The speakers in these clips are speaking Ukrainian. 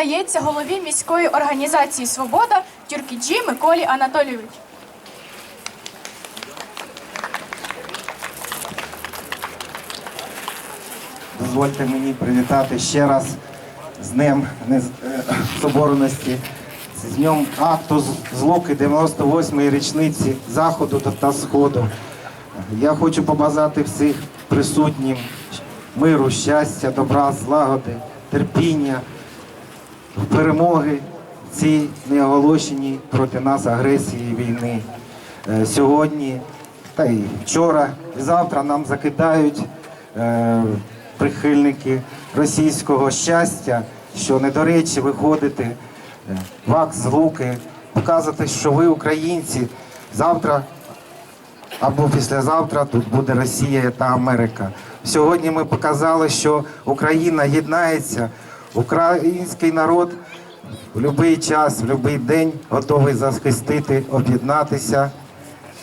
надається голові міської організації Свобода Тюркіджі Миколі Анатолійовичу. Дозвольте мені привітати ще раз з Днем е, Соборності, з Днем акту злуки 98-ї річниці Заходу та Сходу. Я хочу побажати всіх присутнім миру, щастя, добра, злагоди, терпіння, перемоги цій неоголошеній проти нас агресії війни. Е, Сьогодні та й вчора, і завтра нам закидають е, прихильники російського щастя, що не до речі виходити е, в акт злуки, показувати, що ви українці. Завтра або післязавтра тут буде Росія та Америка. Сьогодні ми показали, що Україна єднається, український народ в будь-який час, в будь-який день готовий захистити, об'єднатися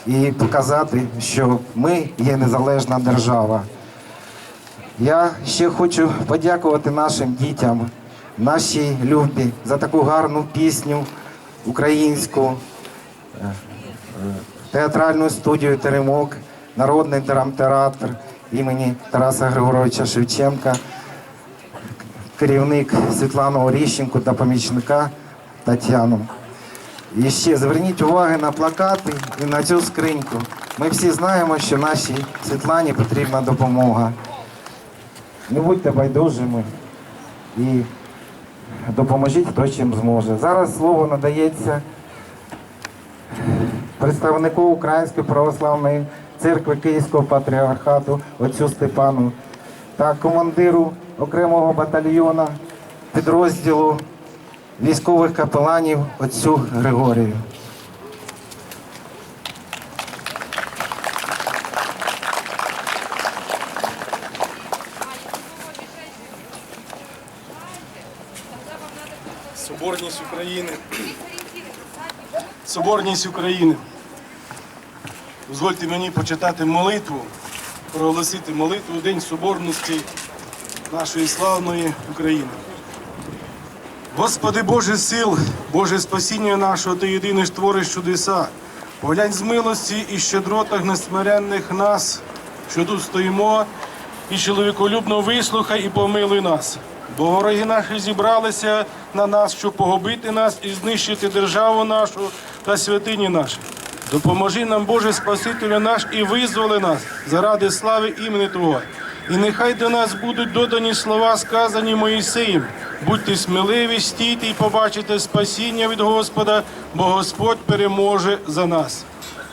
і показати, що ми є незалежна держава. Я ще хочу подякувати нашим дітям, нашій любі за таку гарну пісню українську театральну студію Теремок, Народний драмтеатр імені Тараса Григоровича Шевченка, керівник Світлану Оріщенку та помічника Тетяну. І ще зверніть увагу на плакати і на цю скриньку. Ми всі знаємо, що нашій Світлані потрібна допомога. Не будьте байдужими і допоможіть хто чим зможе. Зараз слово надається представнику Української православної церкви Київського патріархату отцю Степану та командиру окремого батальйона підрозділу військових капеланів отцю Григорію. Соборність України. Соборність України. Дозвольте мені почитати молитву, проголосити молитву День Соборності нашої славної України. Господи Боже сил, Боже спасіння нашого, Ти єдиний ж твориш чудеса. Поглянь з милості і щедротах несмиренних нас, що тут стоїмо, і чоловіколюбно вислухай і помилуй нас. Бо вороги наші зібралися на нас, щоб погубити нас і знищити державу нашу та святині наші. Допоможи нам, Боже Спасителю наш, і визволи нас заради слави імені Твого. І нехай до нас будуть додані слова, сказані Моїсеєм. Будьте сміливі, стійте і побачите спасіння від Господа, бо Господь переможе за нас.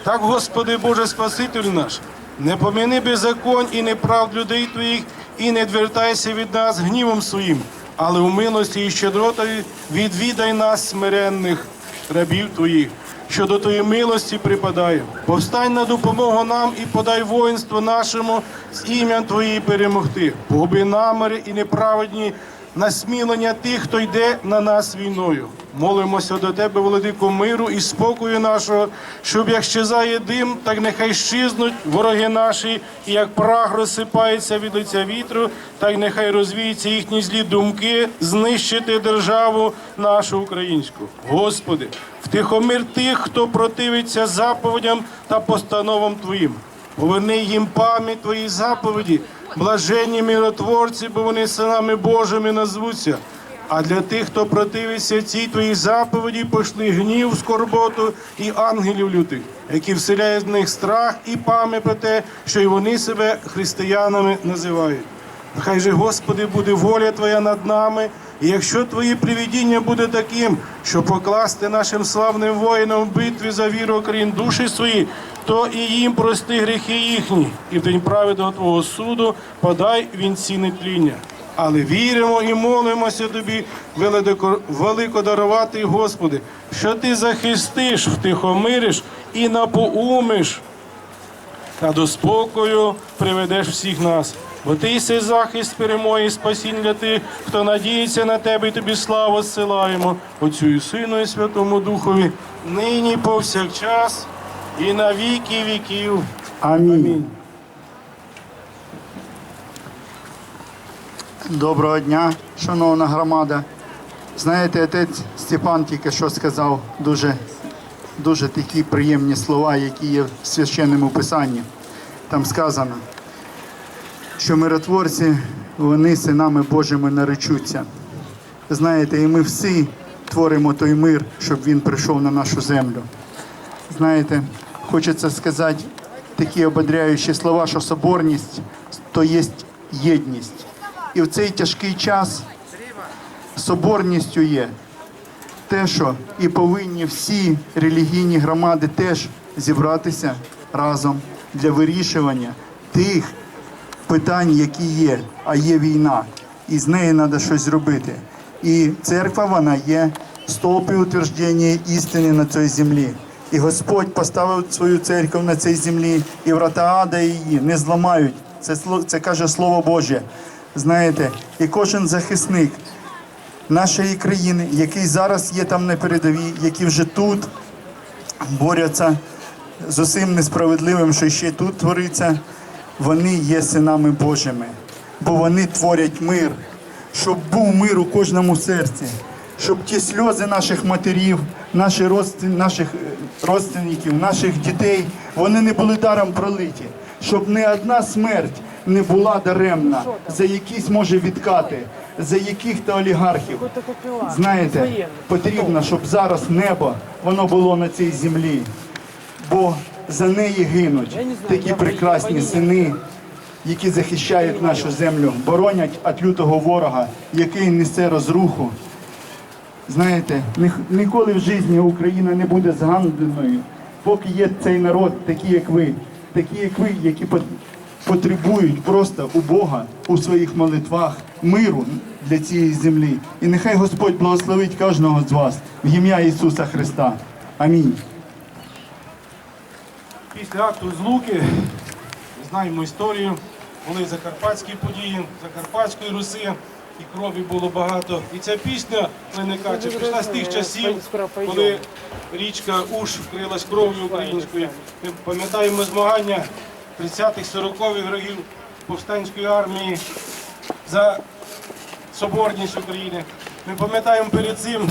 Так, Господи Боже Спаситель наш, не поміни беззаконь і неправд людей Твоїх, і не відвертайся від нас гнівом своїм, але у милості і щедротою відвідай нас, смиренних рабів Твоїх, що до Твоєї милості припадає. Повстань на допомогу нам і подай воїнство нашому з ім'ям Твої перемогти. Погуби наміри і неправедні насмілення тих, хто йде на нас війною. Молимося до Тебе, владико миру і спокою нашого, щоб як щезає дим, так нехай щезнуть вороги наші, і як прах розсипається від лиця вітру, так нехай розвіються їхні злі думки, знищити державу нашу українську. Господи, втихомир тих, хто противиться заповідям та постановам Твоїм. Поверни їм пам'ять Твої заповіді, блаженні миротворці, бо вони синами Божими назвуться. А для тих, хто противиться цій твоїй заповіді, пошли гнів, скорботу і ангелів лютих, які вселяють в них страх і пам'ять про те, що й вони себе християнами називають. Нехай же, Господи, буде воля Твоя над нами, і якщо Твоє привідіння буде таким, що покласти нашим славним воїнам в битві за віру Україн душі свої, то і їм прости гріхи їхні, і в день праведного Твого суду подай вінці нетління. Але віримо і молимося тобі, велико- велико дарувати, Господи, що ти захистиш, втихомириш і напоумиш та до спокою приведеш всіх нас. Бо ти єси захист перемоги і спасіння для тих, хто надіється на тебе, і тобі славу зсилаємо, Отцю і Сину, і Святому Духові, нині повсякчас і на віки віків. Амінь. Доброго дня, шановна громада. Знаєте, отець Степан тільки що сказав дуже, дуже такі приємні слова, які є в священному писанні. Там сказано, що миротворці, вони синами Божими наречуться. Знаєте, і ми всі творимо той мир, щоб він прийшов на нашу землю. Знаєте, хочеться сказати такі ободряючі слова, що соборність то є єдність. І в цей тяжкий час соборністю є те, що і повинні всі релігійні громади теж зібратися разом для вирішування тих питань, які є, а є війна, і з нею треба щось зробити. І церква вона є стовпи утвердження істини на цій землі. І Господь поставив свою церкву на цій землі, і врата ада її не зламають. Це, це каже Слово Боже. Знаєте, і кожен захисник нашої країни, який зараз є там на передовій, які вже тут борються з усім несправедливим, що ще тут твориться, вони є синами Божими, бо вони творять мир, щоб був мир у кожному серці, щоб ті сльози наших матерів, наших, родствен, наших е, родственників, наших дітей, вони не були даром пролиті, щоб не одна смерть не була даремна за якісь може відкати, за яких-то олігархів. Знаєте, потрібно, щоб зараз небо воно було на цій землі, бо за неї гинуть такі прекрасні сини, які захищають нашу землю, боронять від лютого ворога, який несе розруху. Знаєте, ніколи в житті Україна не буде зганбленою, поки є цей народ, такі як ви, такі як ви, які потребують просто у Бога у своїх молитвах миру для цієї землі. І нехай Господь благословить кожного з вас в ім'я Ісуса Христа. Амінь. Після акту злуки знаємо історію. Були закарпатські події, Закарпатської Руси, і крові було багато. І ця пісня виникаче прийшла з тих часів, коли річка Уш вкрилась кров'ю українською. Ми пам'ятаємо змагання 30-х, 40-х років повстанської армії за соборність України. Ми пам'ятаємо перед цим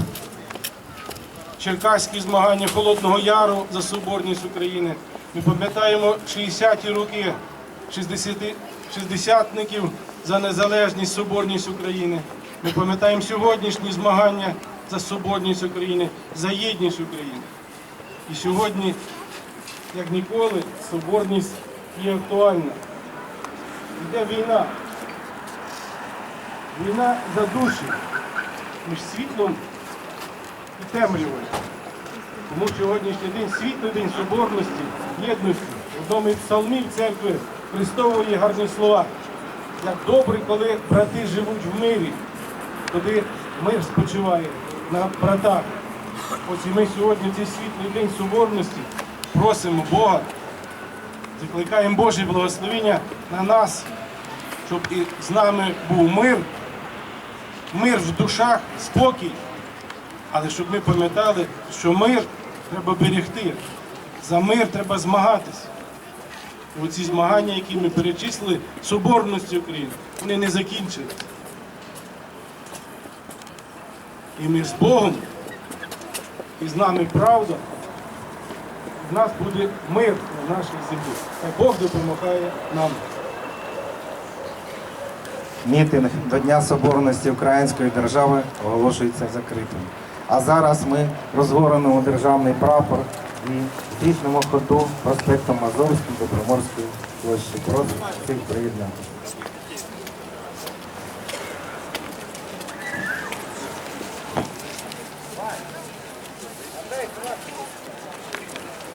черкаські змагання Холодного Яру за соборність України. Ми пам'ятаємо 60-ті роки 60 шістдесятників за незалежність, соборність України. Ми пам'ятаємо сьогоднішні змагання за соборність України, за єдність України. І сьогодні, як ніколи, соборність є актуальна. Йде війна. Війна за душі між світлом і темрявою. Тому сьогоднішній день світлий день соборності, єдності. В одному із псалмів церкви Христової гарні слова. Як добре, коли брати живуть в мирі, тоді мир спочиває на братах. Ось і ми сьогодні цей світлий день соборності просимо Бога, закликаємо Боже благословення на нас, щоб і з нами був мир, мир в душах, спокій. Але щоб ми пам'ятали, що мир треба берегти, за мир треба змагатися. Оці змагання, які ми перечислили, соборності України, вони не закінчились. І ми з Богом, і з нами правда, в нас буде мир на нашій землі. Хай Бог допомагає нам. Мітинг до Дня Соборності Української держави оголошується закритим. А зараз ми розгорнемо державний прапор і здійснимо ходу проспектом Азовським до Приморської площі. Прошу всіх приєднатися.